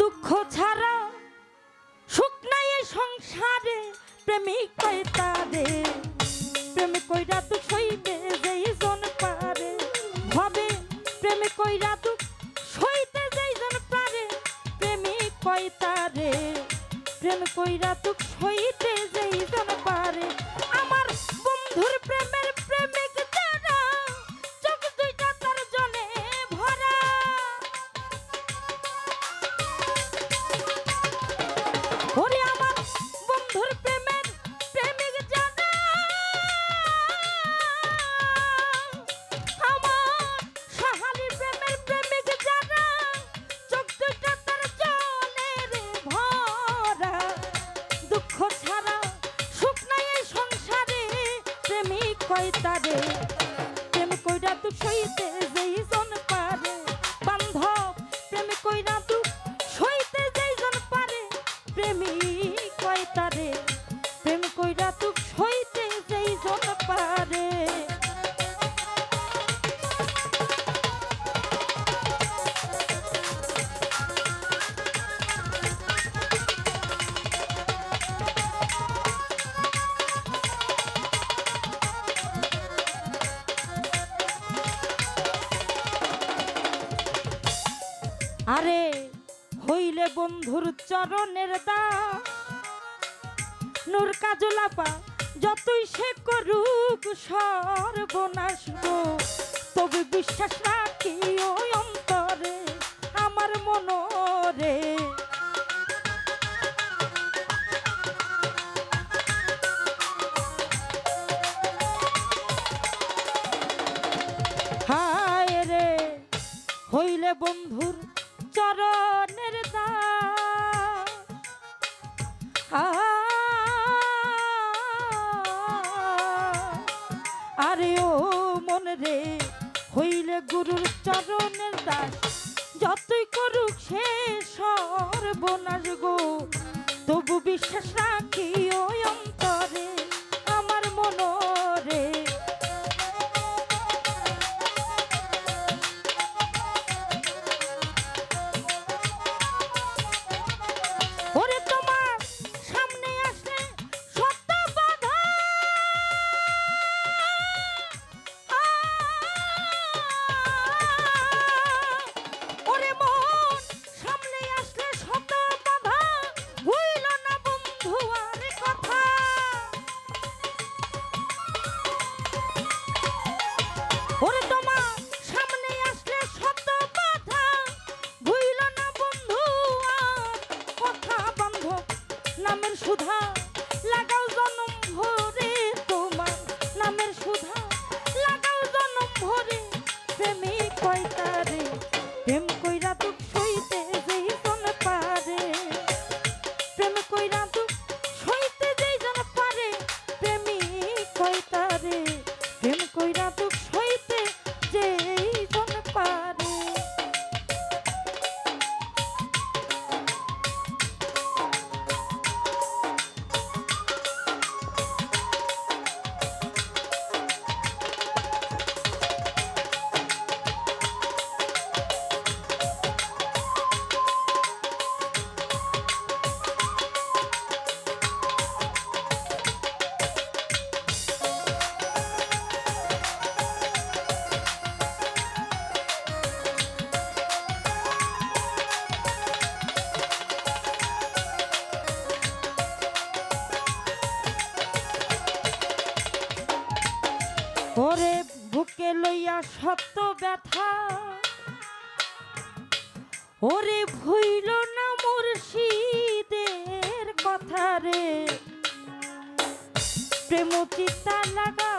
দুঃখ ছাড়া সুখ নাই সংসারে প্রেমিক তাদের। আরে, হইলে বন্ধুর চরণের দা নূর কাজলাপা, যতই সে করুক সর্বনাশ তবে বিশ্বাস রাখি ওই অন্তরে, আমার মনরে। হায় রে, হইলে বন্ধুর চরণের দা। আরে ও মন রে, হইলে গুরুর চরণের দাস। যতই করুক সে সর্বনাশ গো। তবু বিশ্বাস রাখি ওই অন্তরে। সুধা ওরে বুকে লইয়া সত্য ব্যথা। ওরে ভুইল না মুর্শিদের কথা রে। প্রেম চিতা লাগা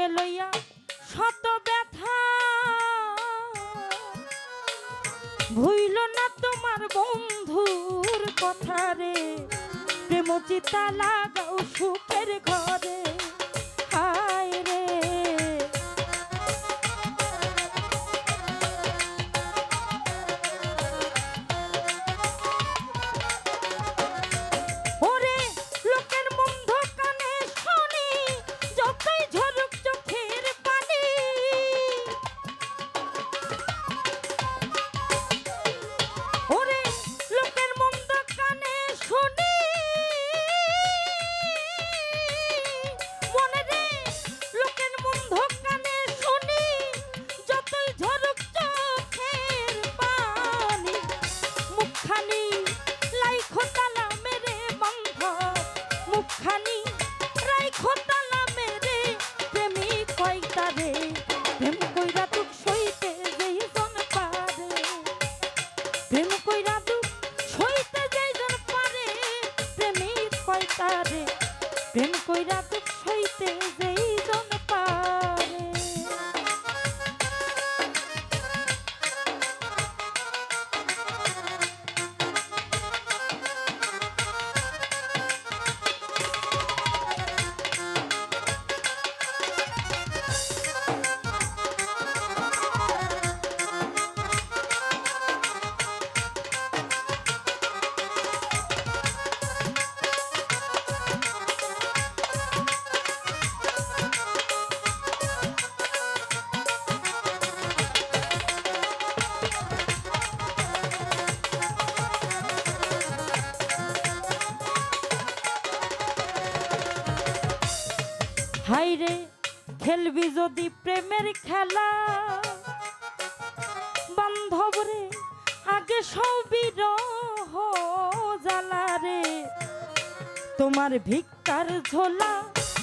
বুকে লইয়া শত ব্যথা? ভুইল না তোমার বন্ধুর কথা রে? প্রেমচিতা লাগাও সুখের ঘরে। খেলবি যদি প্রেমের খেলা? বান্ধব রে, আগে সবই জ্বালা রে। তোমার ভিক্ষার ঝোলা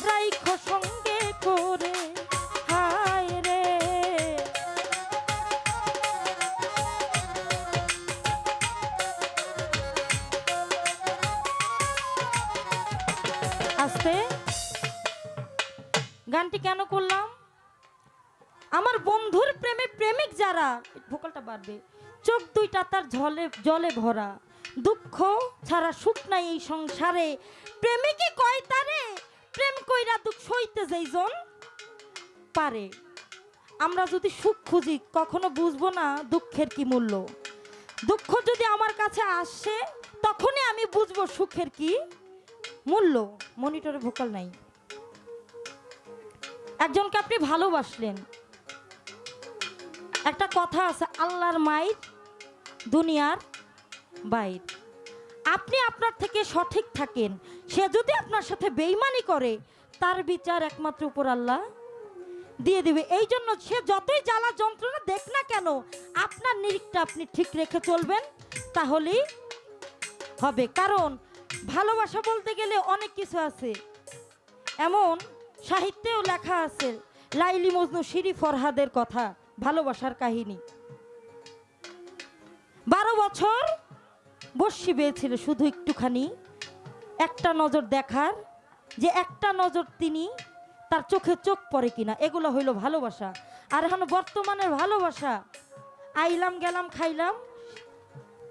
রাইখ সঙ্গে করে, হায় রে। আস্তে। গানটি কেন করলাম? আমার বন্ধুর প্রেমে প্রেমিক যারা, ভোকালটা বাড়বে, চোখ দুইটা তার জলে জলে ভরা। দুঃখ ছাড়া সুখ নাই এই সংসারে। প্রেমিকই কয় তারে? প্রেম কইরা দুঃখ সইতে যাইজন পারে। আমরা যদি সুখ খুঁজি, কখনো বুঝব না দুঃখের কি মূল্য। দুঃখ যদি আমার কাছে আসে, তখনই আমি বুঝব সুখের কি মূল্য। মনিটরে ভোকাল নাই। একজনকে আপনি ভালোবাসলেন। একটা কথা আছে, আল্লাহর মাইর, দুনিয়ার বাইর। আপনি আপনার থেকে সঠিক থাকেন। সে যদি আপনার সাথে বেইমানি করে, তার বিচার একমাত্র উপর আল্লাহ দিয়ে দিবে। এই জন্য সে যতই জ্বালা যন্ত্রণা দেখ না কেন, আপনার নিরিখটা আপনি ঠিক রেখে চলবেন, তাহলেই হবে। কারণ ভালোবাসা বলতে গেলে অনেক কিছু আছে। এমন সাহিত্যেও লেখা আছে, লাইলি মজনু, শিরি ফরহাদের কথা, ভালোবাসার কাহিনী। বারো বছর বসি পেয়েছিল শুধু একটুখানি, একটা নজর দেখার, যে একটা নজর তিনি তার চোখে চোখ পড়ে কিনা, এগুলো হইল ভালোবাসা। আর এখন বর্তমানের ভালোবাসা, আইলাম গেলাম খাইলাম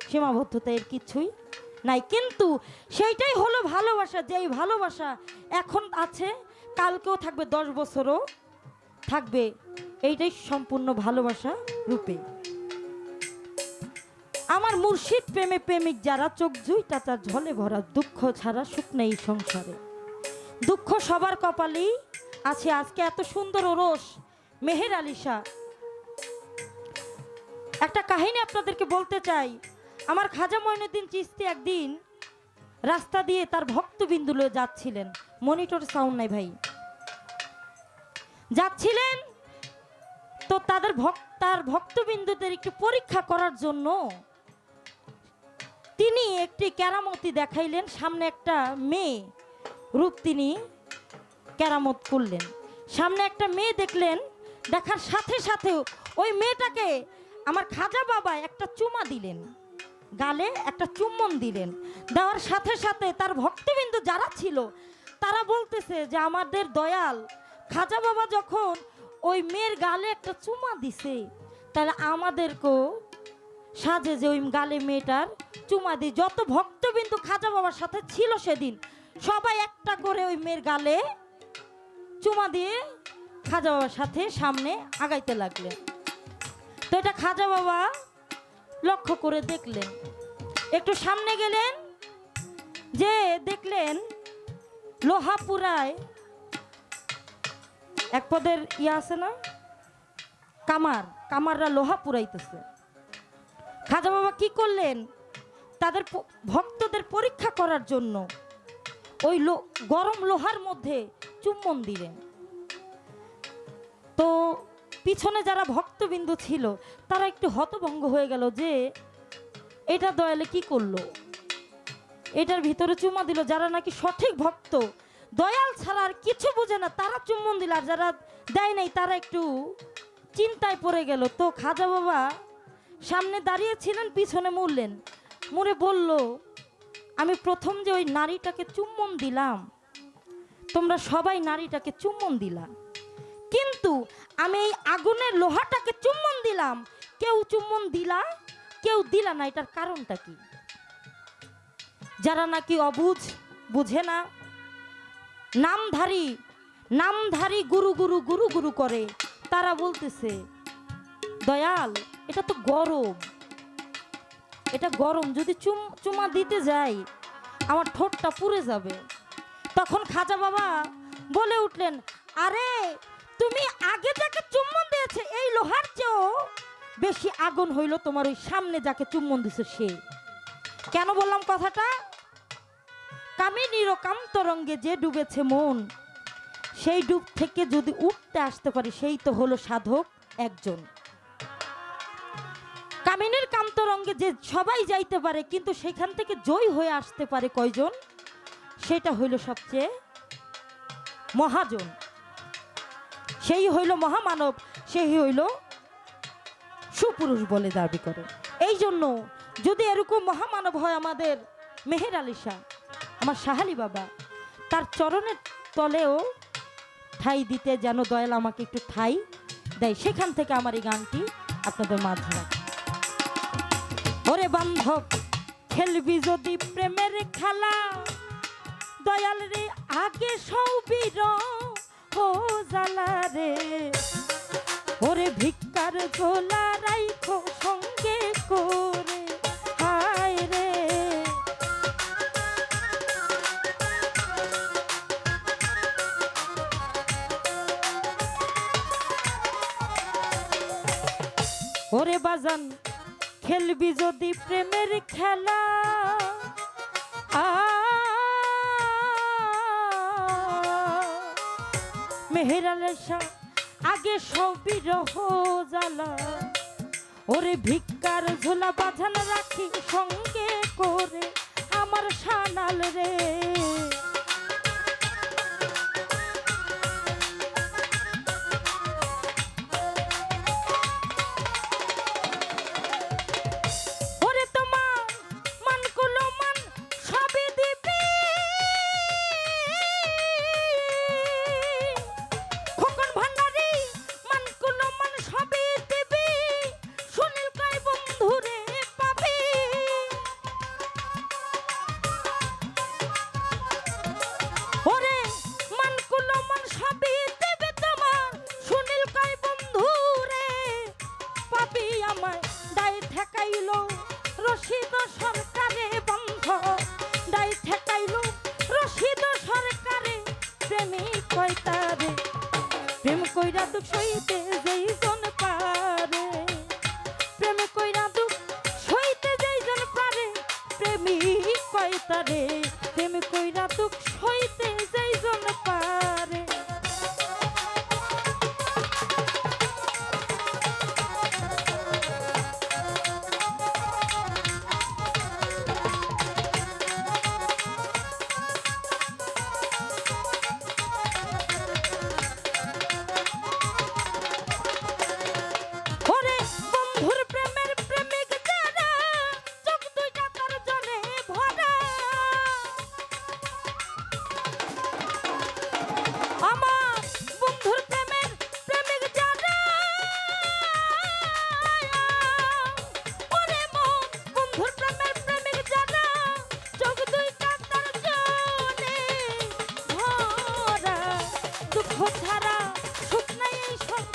সীমাবদ্ধতা এর কিছুই নাই। কিন্তু সেইটাই হলো ভালোবাসা, যেই ভালোবাসা এখন আছে কালকেও থাকবে, দশ বছরও থাকবে এইটাই সম্পূর্ণ ভালোবাসা রূপে। আমার মুর্শিদ প্রেমে প্রেমিক যারা, চোখ জুইটা তার ঝলে ভরা, দুঃখ ছাড়া সুখ নেই সংসারে। দুঃখ সবার কপালেই আছে, আজকে এত সুন্দর ওরস, মেহের আলিশা। একটা কাহিনী আপনাদেরকে বলতে চাই, আমার খাজা মঈনুদ্দিন চিস্তি একদিন রাস্তা দিয়ে তার ভক্তবিন্দু লয়ে যাচ্ছিলেন, মনিটর সাউন্ড নাই ভাই। যাচ্ছিলেন? তো তাদের ভক্ত তার ভক্তবিন্দুদের একটু পরীক্ষা করার জন্য তিনি একটি কেরামতি দেখাইলেন, সামনে একটা মেয়ে রূপ তিনি কেরামত করলেন। সামনে একটা মেয়ে দেখলেন, দেখার সাথে সাথে ওই মেয়েটাকে আমার খাজা বাবা একটা চুমা দিলেন, গালে একটা চুম্বন দিলেন। দেওয়ার সাথে সাথে তার ভক্তবিন্দু যারা ছিল, তারা বলতেছে যে, আমাদের দয়াল খাজা বাবা যখন ওই মেয়ের গালে একটা চুমা দিছে, তাহলে আমাদেরকেও সাজে যে ওই গালে মেয়েটার চুমা দিই। যত ভক্তবিন্দু খাজা বাবার সাথে ছিল সেদিন, সবাই একটা করে ওই মেয়ের গালে চুমা দিয়ে খাজা বাবার সাথে সামনে আগাইতে লাগলেন। তো এটা খাজা বাবা লক্ষ্য করে দেখলেন। একটু সামনে গেলেন, যে দেখলেন লোহাপুরায় এক পদের ইয়ে আছে না? কামার, কামাররা লোহা পুরাইতেছে। খাজা বাবা কি করলেন? তাদের ভক্তদের পরীক্ষা করার জন্য ওই গরম লোহার মধ্যে চুম্বন দিলেন। তো পিছনে যারা ভক্তবিন্দু ছিল, তারা একটু হতভঙ্গ হয়ে গেল যে, এটা দয়ালে কি করল? এটার ভিতরে চুমা দিল যারা নাকি সঠিক ভক্ত দয়াল ছাড়া আর কিছু বোঝে না। তারা চুম্বন দিল আর যারা দেয় নাই, তারা একটু চিন্তায় পড়ে গেল। তো খাজা বাবা সামনে দাঁড়িয়েছিলেন, পিছনে মুড়লেন। মুড়ে বলল, আমি প্রথম যে ওই নারীটাকে চুম্বন দিলাম, তোমরা সবাই নারীটাকে চুম্বন দিলাম কিন্তু আমি এই আগুনের লোহাটাকে চুম্বন দিলাম। কেউ চুম্বন দিলা, কেউ দিলা না। এটার কারণটা কি? যারা নাকি অবুঝ, বুঝে না নামধারী নামধারী গুরু গুরু গুরু গুরু করে। তারা বলতেছে, দয়াল, এটা তো গরম। এটা গরম, যদি চুম, চুমা দিতে যাই, আমার ঠোঁটটা পুড়ে যাবে। তখন খাজা বাবা বলে উঠলেন, আরে, তুমি আগে যাকে চুম্বন দিয়েছে, এই লোহার চেয়েও বেশি আগুন হইল তোমার ওই সামনে যাকে চুম্বন দিছে সে। কেন বললাম কথাটা? কামিনীর কান্তরঙ্গে যে ডুবেছে মন, সেই ডুব থেকে যদি উঠতে আসতে পারে, সেই তো হলো সাধক একজন। কামিনীর কান্তরঙ্গে যে সবাই যাইতে পারে, কিন্তু সেখান থেকে জয় হয়ে আসতে পারে কয়জন? সেটা হইল সবচেয়ে মহাজন। সেই হইল মহামানব, সেই হইল সুপুরুষ বলে দাবি করে। এই জন্য যদি এরকম মহামানব হয় আমাদের মেহের আলী শাহ আমার সাহালি বাবা, তার চরণের তলেও ঠাই দিতে যেন দয়াল আমাকে একটু ঠাই দেয় সেখান থেকে আমার এই গানটি আপনাদের মাঝে। ওরে বান্ধব, খেলবি যদি প্রেমের খেলা, দয়াল রে, আগে সৌবীর ও জালা রে ওরে ভিক্ষার ঝোলা রাইখো সঙ্গে খেলবি যদি প্রেমের খেলা। মেহেরালের শাহ, আগে সবই রহ জ্বালা। ওরে ভিক্ষার ঝোলা বাঁধান রাখি সঙ্গে করে। আমার সানাল রে। সইতে যেই জন